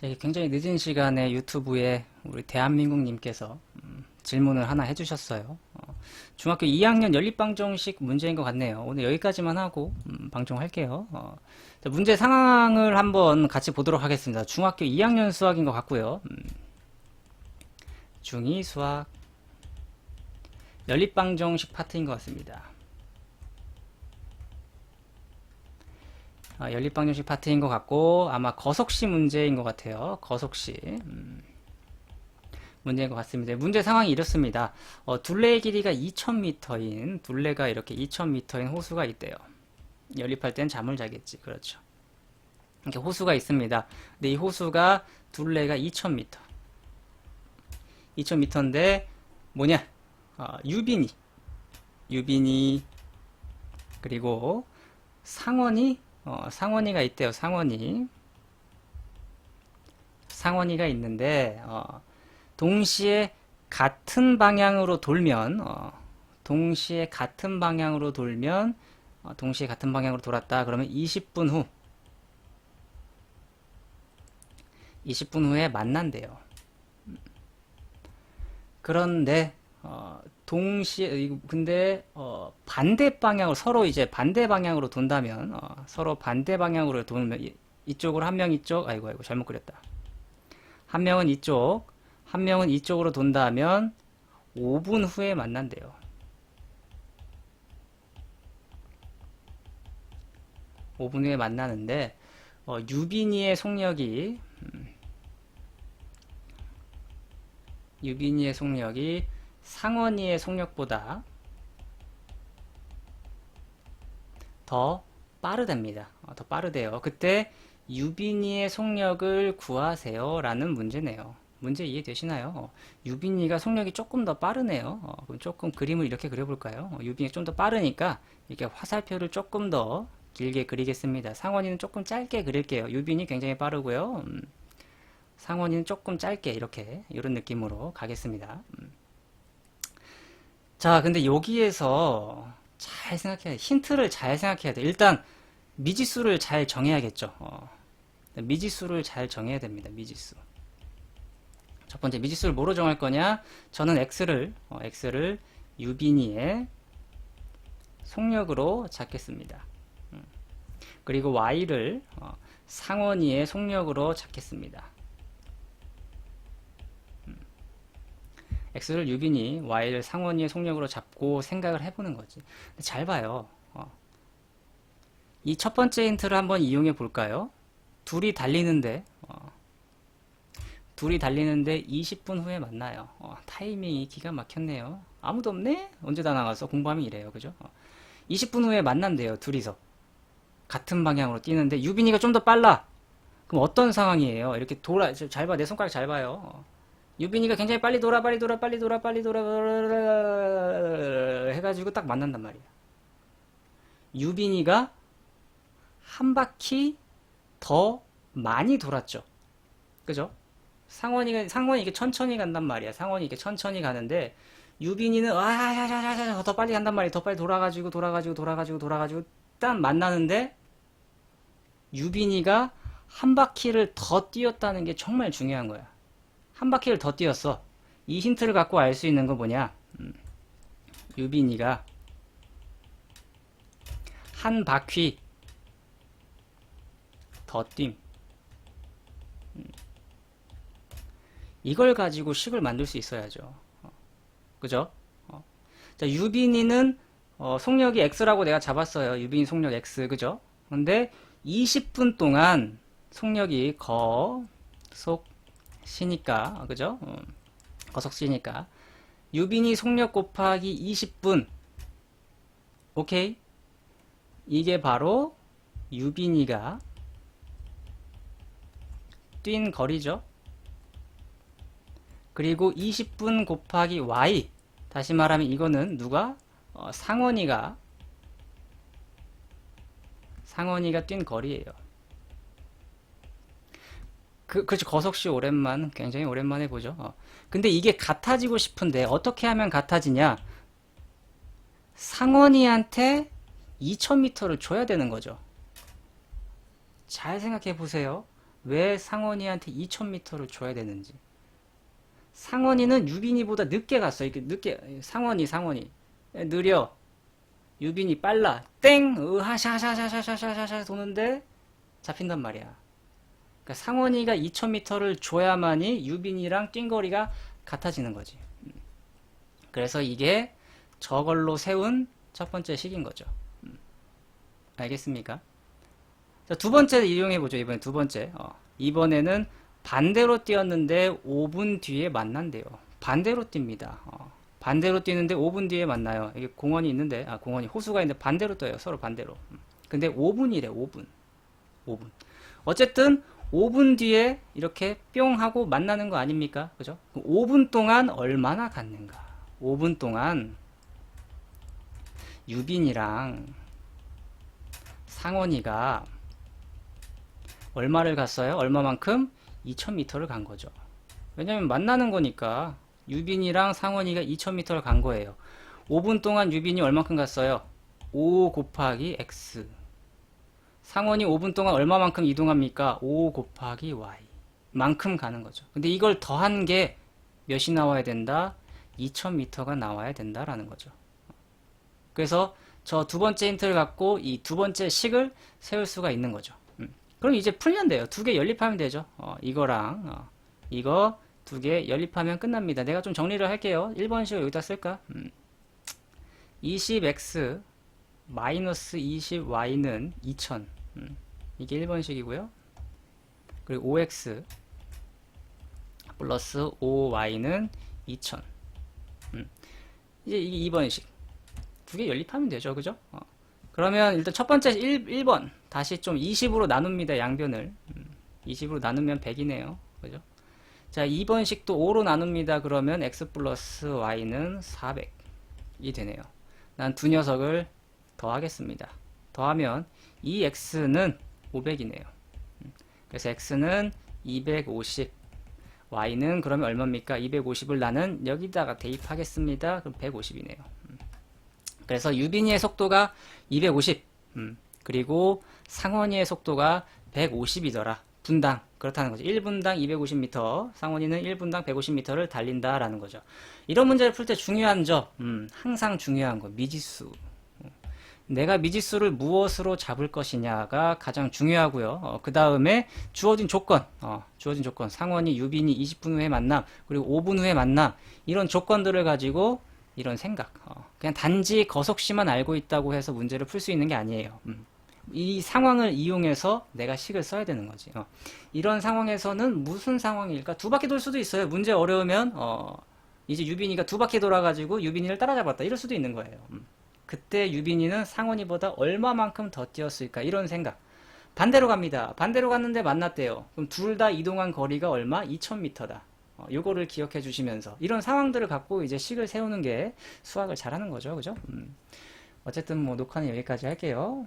네, 굉장히 늦은 시간에 유튜브에 우리 대한민국님께서 음, 질문을 하나 해주셨어요. 어, 중학교 2학년 연립방정식 문제인 것 같네요. 오늘 여기까지만 하고 음, 방송할게요. 어, 자, 문제 상황을 한번 같이 보도록 하겠습니다. 중학교 2학년 수학인 것 같고요. 음, 중2 수학 연립방정식 파트인 것 같습니다. 아, 연립방정식 파트인 것 같고 아마 거속시 문제인 것 같아요. 거속시 음, 문제인 것 같습니다. 문제 상황이 이렇습니다. 어, 둘레의 길이가 2,000m인 둘레가 이렇게 2,000m인 호수가 있대요. 연립할 땐 잠을 자겠지. 그렇죠. 이렇게 호수가 있습니다. 근데 이 호수가 둘레가 2,000m. 2,000m인데 뭐냐? 어, 유빈이 유빈이 그리고 상원이 어, 상원이가 있대요. 상원이. 상원이가 있는데, 어, 동시에 같은 방향으로 돌면, 어, 동시에 같은 방향으로 돌면, 어, 동시에 같은 방향으로 돌았다. 그러면 20분 후, 20분 후에 만난대요. 그런데, 어, 동시에 근데 어, 반대 방향으로 서로 이제 반대 방향으로 돈다면 어, 서로 반대 방향으로 이- 이쪽으로 한 명 이쪽 아이고 아이고 잘못 그렸다. 한 명은 이쪽 한 명은 이쪽으로 돈다면 5분 후에 만난대요. 5분 후에 만나는데 어, 유빈이의 속력이 음, 유빈이의 속력이 상원이의 속력보다 더 빠르답니다. 어, 더 빠르대요. 그때 유빈이의 속력을 구하세요. 라는 문제네요. 문제 이해되시나요? 어, 유빈이가 속력이 조금 더 빠르네요. 어, 그럼 조금 그림을 이렇게 그려볼까요? 어, 유빈이가 좀더 빠르니까 이렇게 화살표를 조금 더 길게 그리겠습니다. 상원이는 조금 짧게 그릴게요. 유빈이 굉장히 빠르고요. 음, 상원이는 조금 짧게 이렇게 이런 느낌으로 가겠습니다. 음. 자, 근데 여기에서 잘 생각해야 돼. 힌트를 잘 생각해야 돼. 일단 미지수를 잘 정해야겠죠. 어. 미지수를 잘 정해야 됩니다. 미지수. 첫 번째 미지수를 뭐로 정할 거냐? 저는 x를 어, x를 유빈이의 속력으로 잡겠습니다. 음. 그리고 y를 어, 상원이의 속력으로 잡겠습니다. X를 유빈이, y를 상원이의 속력으로 잡고 생각을 해보는 거지. 잘 봐요. 어. 이첫 번째 힌트를 한번 이용해 볼까요? 둘이 달리는데, 어. 둘이 달리는데 20분 후에 만나요. 어, 타이밍이 기가 막혔네요. 아무도 없네? 언제 다 나가서 공부하면 이래요. 그죠? 어. 20분 후에 만난대요. 둘이서. 같은 방향으로 뛰는데 유빈이가 좀 더 빨라. 그럼 어떤 상황이에요? 이렇게 돌아, 잘 봐. 내 손가락 잘 봐요. 어. 유빈이가 굉장히 빨리 돌아 빨리 돌아 빨리 돌아 빨리 돌아 해가지고 딱 만난단 말이야. 유빈이가 한 바퀴 더 많이 돌았죠. 그죠? 상원이가 상원이 이게 천천히 간단 말이야. 상원이 이게 천천히 가는데 유빈이는 아야야야야 더 빨리 간단 말이야. 더 빨리 돌아가지고 돌아가지고 돌아가지고 돌아가지고 딱 만나는데 유빈이가 한 바퀴를 더 뛰었다는 게 정말 중요한 거야. 한 바퀴를 더 뛰었어. 이 힌트를 갖고 알 수 있는 거 뭐냐? 음, 유빈이가 한 바퀴 더 뛴. 음, 이걸 가지고 식을 만들 수 있어야죠. 어, 그죠? 어. 자, 유빈이는 어, 속력이 x라고 내가 잡았어요. 유빈이 속력 x, 그죠? 근데 20분 동안 속력이 거, 속, 시니까 그죠? 어, 거석 시니까 유빈이 속력 곱하기 20분 오케이? 이게 바로 유빈이가 뛴 거리죠. 그리고 20분 곱하기 y 다시 말하면 이거는 누가 어, 상원이가 상원이가 뛴 거리예요. 그, 그렇죠. 거석 씨 오랜만, 굉장히 오랜만에 보죠. 어. 근데 이게 같아지고 싶은데, 어떻게 하면 같아지냐? 상원이한테 2000m를 줘야 되는 거죠. 잘 생각해 보세요. 왜 상원이한테 2000m를 줘야 되는지. 상원이는 유빈이보다 늦게 갔어. 이렇게 늦게 상원이 상원이 느려. 유빈이 빨라. 땡. 으하샤샤샤샤샤샤샤 도는데 잡힌단 말이야. 그러니까 상원이가 2000m를 줘야만이 유빈이랑 뛴 거리가 같아지는 거지. 음. 그래서 이게 저걸로 세운 첫 번째 식인 거죠. 음. 알겠습니까? 자, 두 번째 이용해 보죠. 이번에 두 번째. 어, 이번에는 반대로 뛰었는데 5분 뒤에 만난대요. 반대로 뜁니다. 어, 반대로 뛰는데 5분 뒤에 만나요. 이게 공원이 있는데, 아, 공원이 호수가 있는데 반대로 떠요. 서로 반대로. 음. 근데 5분이래, 5분. 5분. 어쨌든 5분 뒤에 이렇게 뿅 하고 만나는 거 아닙니까? 그죠? 5분 동안 얼마나 갔는가? 5분 동안 유빈이랑 상원이가 얼마를 갔어요? 얼마만큼? 2000m를 간 거죠. 왜냐면 만나는 거니까 유빈이랑 상원이가 2000m를 간 거예요. 5분 동안 유빈이 얼마큼 갔어요? 5 곱하기 x. 상원이 5분 동안 얼마만큼 이동합니까? 5 곱하기 y. 만큼 가는 거죠. 근데 이걸 더한 게 몇이 나와야 된다? 2000m가 나와야 된다라는 거죠. 그래서 저 두 번째 힌트를 갖고 이 두 번째 식을 세울 수가 있는 거죠. 음. 그럼 이제 풀면 돼요. 두 개 연립하면 되죠. 어, 이거랑 어, 이거 두 개 연립하면 끝납니다. 내가 좀 정리를 할게요. 1번 식을 여기다 쓸까? 음. 20x 마이너스 20y는 2000 음. 이게 1번식이고요. 그리고 5x 플러스 5y는 2000 음. 이제 이게 2번식 두 개 연립하면 되죠. 그죠? 어. 그러면 일단 첫 번째 1, 1번 다시 좀 20으로 나눕니다. 양변을. 음, 20으로 나누면 100이네요. 그죠? 자, 2번식도 5로 나눕니다. 그러면 x 플러스 y는 400이 되네요. 난 두 녀석을 더하겠습니다. 더하면 이 x는 500이네요. 그래서 x는 250 y는 그러면 얼마입니까? 250을 나는 여기다가 대입하겠습니다. 그럼 150이네요. 그래서 유빈이의 속도가 250, 음, 그리고 상원이의 속도가 150이더라. 분당. 그렇다는 거죠. 1분당 250m, 상원이는 1분당 150m를 달린다라는 거죠. 이런 문제를 풀 때 중요한 점, 음, 항상 중요한 거, 미지수. 내가 미지수를 무엇으로 잡을 것이냐가 가장 중요하고요. 어, 그 다음에 주어진 조건, 어, 주어진 조건, 상원이 유빈이 20분 후에 만남, 그리고 5분 후에 만남, 이런 조건들을 가지고 이런 생각, 어, 그냥 단지 거속시만 알고 있다고 해서 문제를 풀 수 있는 게 아니에요. 음. 이 상황을 이용해서 내가 식을 써야 되는 거지. 어. 이런 상황에서는 무슨 상황일까? 두 바퀴 돌 수도 있어요. 문제 어려우면 어, 이제 유빈이가 두 바퀴 돌아가지고 유빈이를 따라잡았다. 이럴 수도 있는 거예요. 음. 그때 유빈이는 상원이보다 얼마만큼 더 뛰었을까? 이런 생각. 반대로 갑니다. 반대로 갔는데 만났대요. 그럼 둘 다 이동한 거리가 얼마? 2000m다. 어, 요거를 기억해 주시면서 이런 상황들을 갖고 이제 식을 세우는 게 수학을 잘하는 거죠. 그죠? 음. 어쨌든 뭐 녹화는 여기까지 할게요.